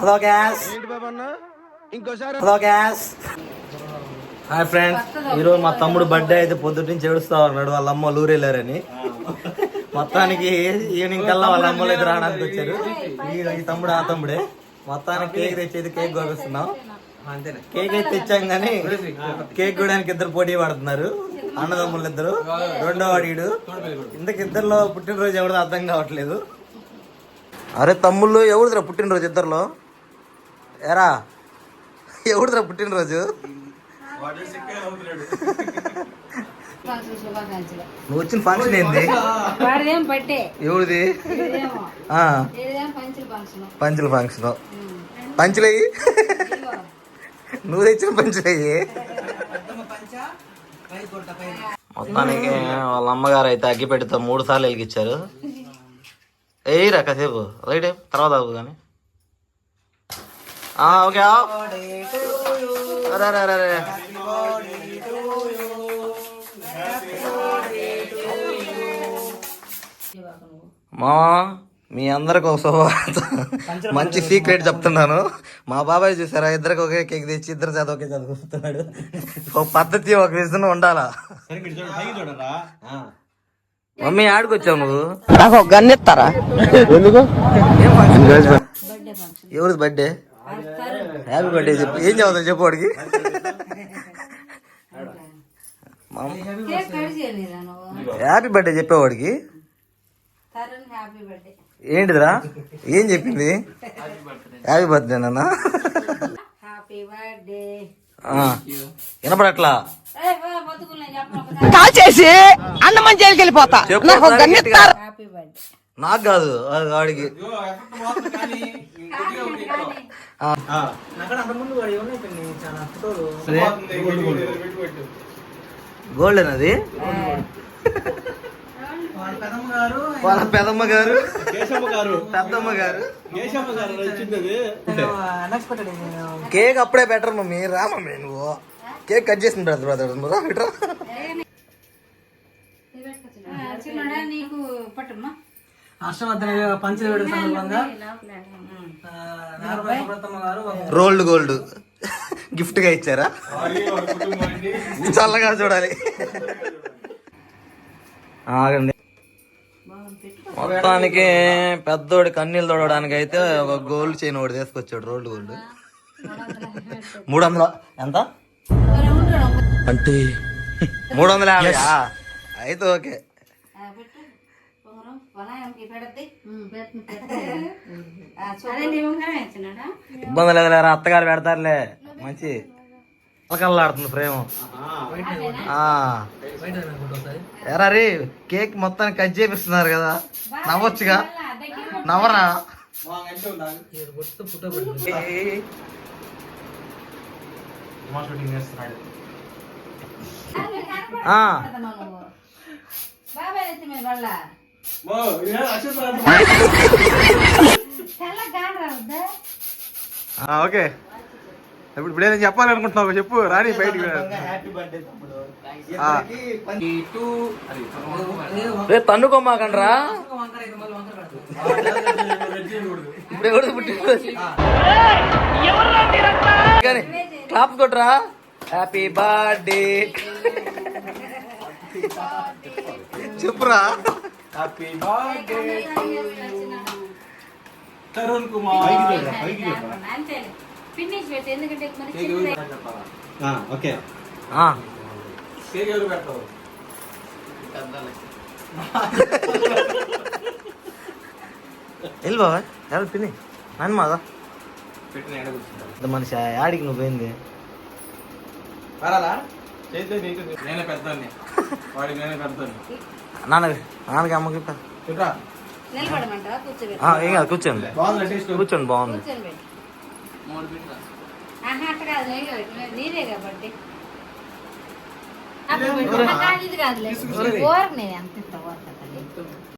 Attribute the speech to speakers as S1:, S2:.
S1: Hello guys hello guys hi friends ఈరోజు మా తమ్ముడు బర్త్డే అయితే పొద్దుట నుంచి ఏడుస్తా ఉన్నాడు. వాళ్ళ అమ్మ ఊరు వెళ్ళారని. మొత్తానికి ఈవినింగ్ కల్లా వాళ్ళ అమ్మలు ఇద్దరు రావడానికి వచ్చారు. ఈ ఈ తమ్ముడు ఆ తమ్ముడే. మొత్తానికి కేక్ తెచ్చేది కేక్ కోపిస్తున్నాం కేక్ అయితే తెచ్చాం కానీ కేక్ కూడా ఇద్దరు పోటీ పడుతున్నారు. అన్నదమ్ములు ఇద్దరు. రెండో వాడు ఇంతకు ఇద్దరులో పుట్టినరోజు ఎవరిదో అర్థం కావట్లేదు. అరే తమ్ముళ్ళు ఎవరిదిరా పుట్టినరోజు ఇద్దరులో? ఎరా? ఎవరిదిరా పుట్టినరోజు? నువ్వు వచ్చిన ఫంక్షన్ ఏంది?
S2: వాడిదేం బట్టే
S1: ఎవరిది
S2: ఇదేమో
S1: ఆ,
S2: ఇదేం పంచుల ఫంక్షన్
S1: పంచుల ఫంక్షన్ పంచులయ్యి నువ్వు తెచ్చిన పంచులయ్యి మొత్తానికి వాళ్ళ అమ్మగారు అయితే అగ్గి పెడితే మూడు సార్లు వెలిగించారు. ఏయిరా కాసేపు రైట్ తర్వాత అవ్వు కానీ ఓకే ఆ. అరే అరే అరే అరే మా మీ అందరికి ఒక శుభవార్త. మంచి సీక్రెట్ చెప్తున్నాను. మా బాబాయ్ చూసారా? ఇద్దరికి ఒకే కేక్ తెచ్చి ఇద్దరు చేత ఒకే చదువుతున్నాడు ఒక పద్ధతి ఒక విజన్ ఉండాలా? మమ్మీ ఆడుకొచ్చావు నువ్వు?
S3: నాకు ఒక గన్ ఇస్తారా?
S1: ఫంక్షన్? ఎవరిది బర్త్డే హ్యాపీ బర్త్డే చెప్పు. ఏం చదువుతావు చెప్పు వాడికి. హ్యాపీ బర్త్డే చెప్పేవాడికి
S2: తరుణ్ హ్యాపీ బర్త్డే.
S1: ఏంటిదిరా? ఏం చెప్పింది? Happy birthday. నాన్న.
S2: Happy birthday.
S1: వినపడట్లా?
S2: బతుకులు నేను చెప్పను
S3: కాల్ చేసి అన్నమని జైలుకి వెళ్ళిపోతా నాకు
S2: హ్యాపీ బర్త్డే.
S1: నాకు కాదు అది వాడికి. ఆ. గోల్డ్ అది? వాళ్ళ పెదమ్మ గారు పెద్దమ్మ గారు? కేక్ అప్పుడే బెటర్ మమ్మీ. రా మమ్మీ నువ్వు. కేక్ కట్ చేసిన బ్రదర్ బ్రదర్. రా రోల్డ్ గోల్డ్. గిఫ్ట్గా ఇచ్చారా? చల్లగా చూడాలి. ఆగండి. మొత్తానికి పెద్దోడి కన్నీళ్ళు తోడడానికి అయితే ఒక గోల్డ్ చైన్ ఒకటి తీసుకొచ్చాడు రోల్డ్ గోల్డ్. మూడు వందల ఎంత? అంటే మూడు వందల యాభై అయితే ఓకే. ఇబ్బంది లేదు లేరా? అత్తగారు పెడతారులే. మంచి. కల్లాడుతుంది ప్రేమ ఆ. ఎరా రే కేక్ మొత్తానికి కట్ చేపిస్తున్నారు కదా. నవ్వొచ్చుగా? నవ్వరా? ఆ.
S2: బాబాయ్
S4: ఓకే. ఇప్పుడు ఇప్పుడు ఏదైనా చెప్పాలనుకుంటున్నావు చెప్పు రాని బయటికి రా.
S1: తన్నుకోమాకండ్రా ఇప్పుడు పుట్టినరోజు కానీ క్లాప్ కొట్రా హ్యాపీ బర్త్డే చెప్పురా.
S2: అంతే ఫినిష్ పెట్టి ఎందుకంటే మరి చిన్నది.
S4: ఆ, ఓకే.
S1: ఆ, వెళ్ళు బాబా ఎవరు పిన్ని? నన్ను మాదా ఇంత మనిషి ఆడికి నువ్వు పోయింది
S4: నేనే పెద్దాన్ని
S1: నాన్న నాన్నకి అమ్మకి ఏం కాదు కూర్చోండి. కూర్చోండి బాగుంది.
S2: కాబట్టి.